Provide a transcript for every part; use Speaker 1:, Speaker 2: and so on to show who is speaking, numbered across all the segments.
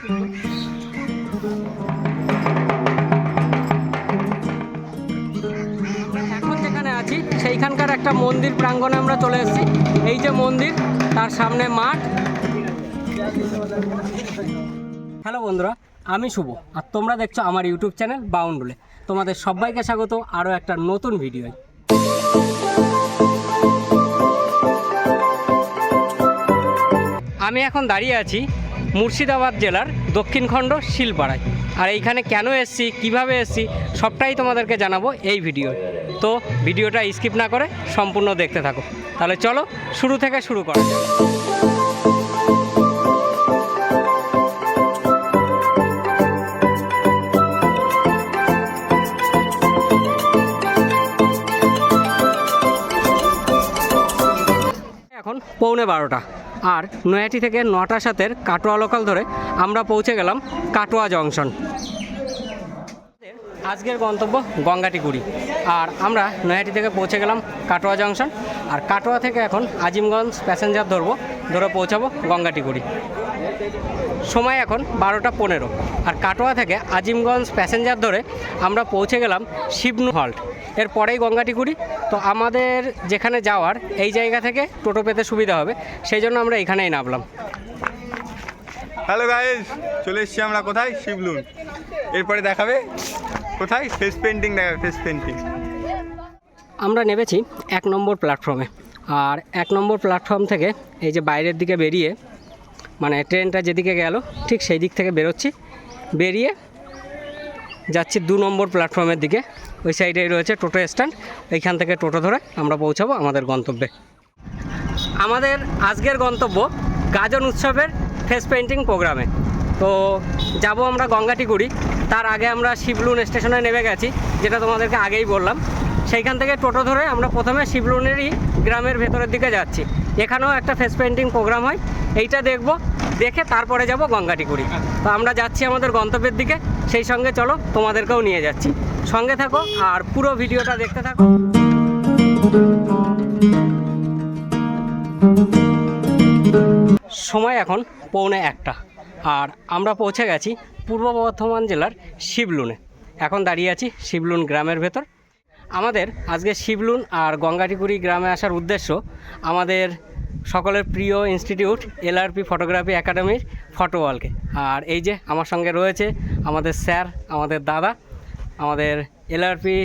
Speaker 1: এখন যেখানে আছি, সেইখানকার একটা মন্দির প্রাঙ্গণে আমরা চলে এসেছি। এই যে মন্দির, তার সামনে মাঠ। হ্যালো বন্ধুরা, আমি শুভ। আর তোমরা দেখছ আমার ইউটিউব চ্যানেল বাউন্ডুলে। তোমাদের সবাইকে স্বাগত, আরও একটা নতুন ভিডিওয়। আমি এখন দাঁড়িয়ে আছি মুর্শিদাবাদ জেলার দক্ষিণখণ্ড শিলপাড়ায়। আর এইখানে কেন এসছি, কীভাবে এসছি, সবটাই তোমাদেরকে জানাব এই ভিডিও তো ভিডিওটা স্কিপ না করে সম্পূর্ণ দেখতে থাকো। তাহলে চলো শুরু থেকে শুরু করা এখন পৌনে বারোটা। আর নয়াটি থেকে নটা সাতের কাটোয়া লোকাল ধরে আমরা পৌঁছে গেলাম কাটোয়া জংশন আজকের গন্তব্য গঙ্গাটিগুড়ি। আর আমরা নয়াটি থেকে পৌঁছে গেলাম কাটোয়া জংশন আর কাটোয়া থেকে এখন আজিমগঞ্জ প্যাসেঞ্জার ধরবো, ধরে পৌঁছাবো গঙ্গাটিগুড়ি। সময় এখন বারোটা পনেরো। আর কাটোয়া থেকে আজিমগঞ্জ প্যাসেঞ্জার ধরে আমরা পৌঁছে গেলাম শিবনু হল্ট। এর পরেই গঙ্গাটিগুড়ি তো আমাদের যেখানে যাওয়ার এই জায়গা থেকে টোটো পেতে সুবিধা হবে সেই জন্য আমরা এখানেই নামলাম।
Speaker 2: হ্যালো গাইস চলে এসছি আমরা কোথায়? শিবলুন এরপরে দেখাবে কোথায়? ফেস পেন্টিং দেখাবে ফেস পেন্টিং
Speaker 1: আমরা নেমেছি এক নম্বর প্ল্যাটফর্মে আর এক নম্বর প্ল্যাটফর্ম থেকে এই যে বাইরের দিকে বেরিয়ে মানে ট্রেনটা যেদিকে গেল, ঠিক সেই দিক থেকে বেরোচ্ছি। বেরিয়ে যাচ্ছি দু নম্বর প্ল্যাটফর্মের দিকে। ওই সাইডেই রয়েছে টোটো স্ট্যান্ড। এইখান থেকে টোটো ধরে আমরা পৌঁছাবো আমাদের গন্তব্যে। আমাদের আজকের গন্তব্য গাজন উৎসবের ফেস পেন্টিং প্রোগ্রামে তো যাব আমরা গঙ্গাটিগুড়ি। তার আগে আমরা শিবলুন স্টেশনে নেমে গেছি, যেটা তোমাদেরকে আগেই বললাম। সেইখান থেকে টোটো ধরে আমরা প্রথমে শিবলুনেরই গ্রামের ভেতরের দিকে যাচ্ছি। এখানেও একটা ফেস পেন্টিং প্রোগ্রাম হয়। এইটা দেখব দেখে তারপরে যাব গঙ্গাটিগুড়ি তো আমরা যাচ্ছি আমাদের গন্তব্যের দিকে, সেই সঙ্গে চলো তোমাদেরকেও নিয়ে যাচ্ছি। সঙ্গে থাকো আর পুরো ভিডিওটা দেখতে থাকো। সময় এখন পৌনে একটা, আর আমরা পৌঁছে গেছি পূর্ব বর্ধমান জেলার শিবলুনে। এখন দাঁড়িয়ে আছি শিবলুন গ্রামের ভেতর। আমাদের আজকে শিবলুন আর গঙ্গাটিকুড়ি গ্রামে আসার উদ্দেশ্য আমাদের সকলের প্রিয় ইনস্টিটিউট এলআরপি ফটোগ্রাফি একাডেমির ফটোওয়ালকে আর এই যে আমার সঙ্গে রয়েছে আমাদের স্যার আমাদের দাদা আমাদের এলআরপি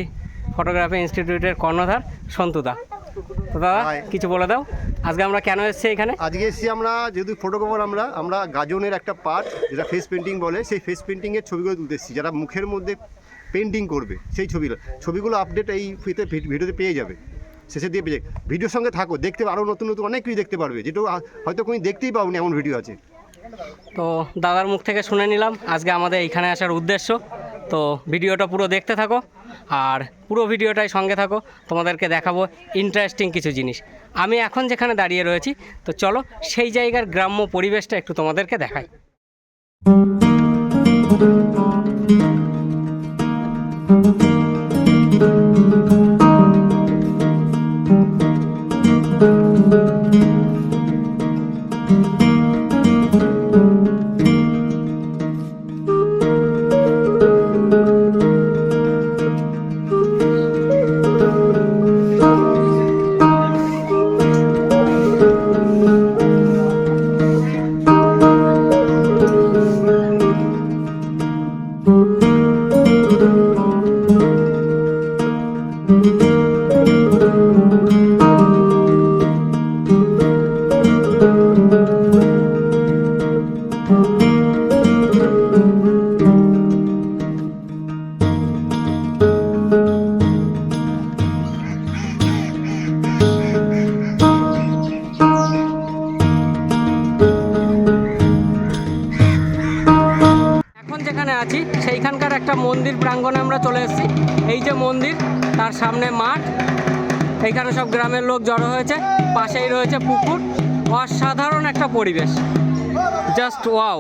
Speaker 1: ফটোগ্রাফি ইনস্টিটিউটের কর্ণধার সন্তুদা তো দাদা কিছু বলে দাও আজকে আমরা কেন এসেছি এখানে?
Speaker 3: আজকে এসেছি আমরা যেহেতু ফটোগ্রাফার আমরা আমরা গাজনের একটা পার্ট যেটা ফেস পেন্টিং বলে সেই ফেস পেন্টিংয়ের ছবিগুলো তুলতে এসেছি। যারা মুখের মধ্যে পেন্টিং করবে সেই ছবিগুলো ছবিগুলো আপডেট এই ফিতে ভিডিওতে পেয়ে যাবে। শেষে দিয়ে পেয়ে ভিডিওর সঙ্গে থাকো, দেখতে আরও নতুন নতুন অনেক কিছু দেখতে পারবে, যেটা হয়তো কোনো দেখতেই পাওনি এমন ভিডিও আছে।
Speaker 1: তো দাদার মুখ থেকে শুনে নিলাম, আজকে আমাদের এইখানে আসার উদ্দেশ্য। তো ভিডিওটা পুরো দেখতে থাকো, আর পুরো ভিডিওটাই সঙ্গে থাকো, তোমাদেরকে দেখাবো ইন্টারেস্টিং কিছু জিনিস। আমি এখন যেখানে দাঁড়িয়ে রয়েছি, তো চলো সেই জায়গার গ্রাম্য পরিবেশটা একটু তোমাদেরকে দেখাই। আছি। সেইখানকার একটা মন্দির প্রাঙ্গণে আমরা চলে এসেছি। এই যে মন্দির, তার সামনে মাঠ। এইখানে সব গ্রামের লোক জড়ো হয়েছে। পাশেই রয়েছে পুকুর। অসাধারণ একটা পরিবেশ। Just wow.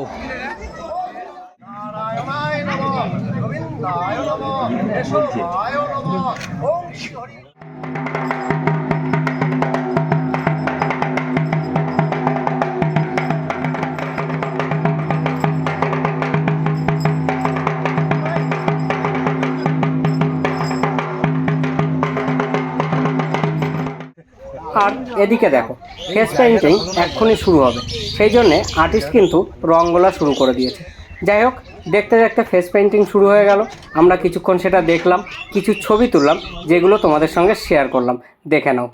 Speaker 1: আর এদিকে দেখো ফেস পেন্টিং এক্ষুনি শুরু হবে। সেই জন্যে আর্টিস্ট কিন্তু রঙগুলা শুরু করে দিয়েছে। যাই হোক, দেখতে দেখতে ফেস পেইন্টিং শুরু হয়ে গেল। আমরা কিছুক্ষণ সেটা দেখলাম, কিছু ছবি তুললাম, যেগুলো তোমাদের সঙ্গে শেয়ার করলাম। দেখে নাও।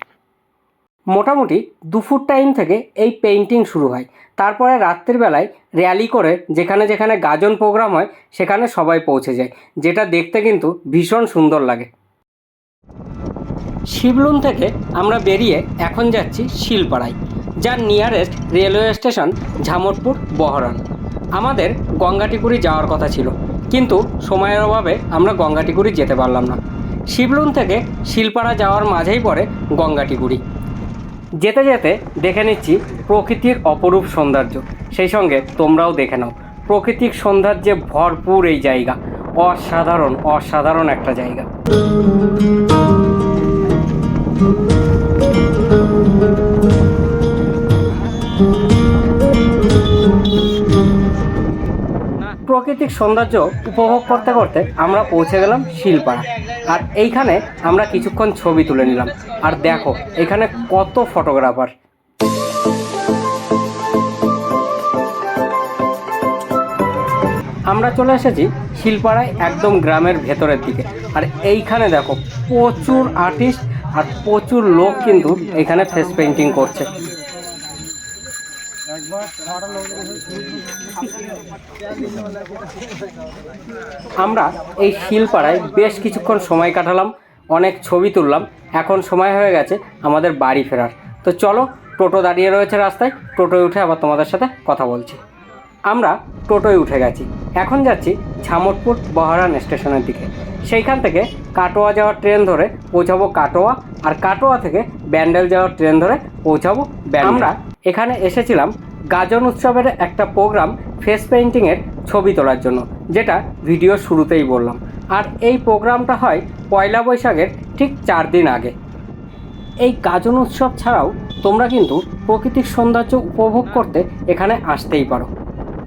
Speaker 1: মোটামুটি দুপুর টাইম থেকে এই পেইন্টিং শুরু হয়। তারপরে রাত্রির বেলায় র্যালি করে যেখানে যেখানে গাজন প্রোগ্রাম হয়, সেখানে সবাই পৌঁছে যায়, যেটা দেখতে কিন্তু ভীষণ সুন্দর লাগে। শিবলুন থেকে আমরা বেরিয়ে এখন যাচ্ছি শিলপাড়ায়, যার নিয়ারেস্ট রেলওয়ে স্টেশন ঝামরপুর বহরান আমাদের গঙ্গাটিকুড়ি যাওয়ার কথা ছিল, কিন্তু সময়ের অভাবে আমরা গঙ্গাটিকুড়ি যেতে পারলাম না। শিবলুন থেকে শিলপাড়া যাওয়ার মাঝেই পড়ে গঙ্গাটিকুড়ি। যেতে যেতে দেখে নিচ্ছি প্রকৃতির অপরূপ সৌন্দর্য। সেই সঙ্গে তোমরাও দেখে নাও প্রকৃতিক সৌন্দর্যে ভরপুর এই জায়গা। অসাধারণ অসাধারণ একটা জায়গা। প্রাকৃতিক সৌন্দর্য উপভোগ করতে করতে আমরা পৌঁছে গেলাম শিলপাড়া। আর এইখানে আমরা কিছুক্ষণ ছবি তুলে নিলাম। আর দেখো, এখানে কত ফটোগ্রাফার। আমরা চলে এসেছি শিলপাড়ায় একদম গ্রামের ভেতরের দিকে। আর এইখানে দেখো, প্রচুর আর্টিস্ট আর প্রচুর লোক কিন্তু এখানে ফেস পেন্টিং করছে। আমরা এই শিলপাড়ায় বেশ কিছুক্ষণ সময় কাটালাম, অনেক ছবি তুললাম, এখন সময় হয়ে গেছে আমাদের বাড়ি ফেরার। তো চলো, টোটো দাঁড়িয়ে রয়েছে রাস্তায়, টোটোয় উঠে আবার তোমাদের সাথে কথা বলছি। আমরা টোটোয় উঠে গেছি, এখন যাচ্ছি ঝামটপুর বহরান স্টেশনের দিকে। সেইখান থেকে কাটোয়া যাওয়ার ট্রেন ধরে পৌঁছাবো কাটোয়া, আর কাটোয়া থেকে ব্যান্ডেল যাওয়ার ট্রেন ধরে পৌঁছাবো। আমরা এখানে এসেছিলাম গাজন উৎসবের একটা প্রোগ্রাম ফেস পেইন্টিংয়ের ছবি তোলার জন্য, যেটা ভিডিও শুরুতেই বললাম। আর এই প্রোগ্রামটা হয় পয়লা বৈশাখের ঠিক চার দিন আগে। এই গাজন উৎসব ছাড়াও তোমরা কিন্তু প্রাকৃতিক সৌন্দর্য উপভোগ করতে এখানে আসতেই পারো।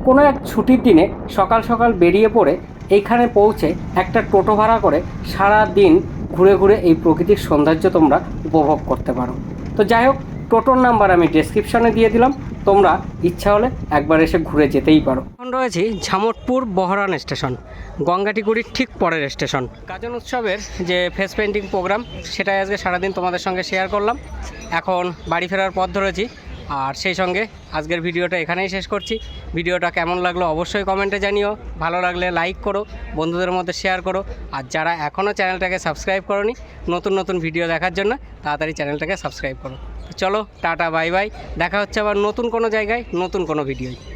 Speaker 1: কোনো এক ছুটির দিনে সকাল সকাল বেরিয়ে পড়ে এইখানে পৌঁছে একটা টোটো ভাড়া করে সারা দিন ঘুরে ঘুরে এই প্রাকৃতিক সৌন্দর্য তোমরা উপভোগ করতে পারো। তো যাই হোক টোটোর নাম্বার আমি ডেসক্রিপশনে দিয়ে দিলাম। তোমরা ইচ্ছা হলে একবার এসে ঘুরে যেতেই পারো। এখন রয়েছি ঝামটপুর বহরান স্টেশন গঙ্গাটিগুড়ির ঠিক পরের স্টেশন। গাজন উৎসবের যে ফেস পেন্টিং প্রোগ্রাম সেটাই আজকে সারাদিন তোমাদের সঙ্গে শেয়ার করলাম। এখন বাড়ি ফেরার পথ ধরেছি। আর সেই সঙ্গে আজকের ভিডিওটা এখানেই শেষ করছি। ভিডিওটা কেমন লাগল অবশ্যই কমেন্টে জানিও। ভালো লাগলে লাইক করো, বন্ধুদের মধ্যে শেয়ার করো। আর যারা এখনও চ্যানেলটাকে সাবস্ক্রাইব করনি, নতুন নতুন ভিডিও দেখার জন্য তাড়াতাড়ি চ্যানেলটাকে সাবস্ক্রাইব করো। চলো, টাটা, বাই বাই। দেখা হচ্ছে আবার নতুন কোনো জায়গায়, নতুন কোনো ভিডিওয়।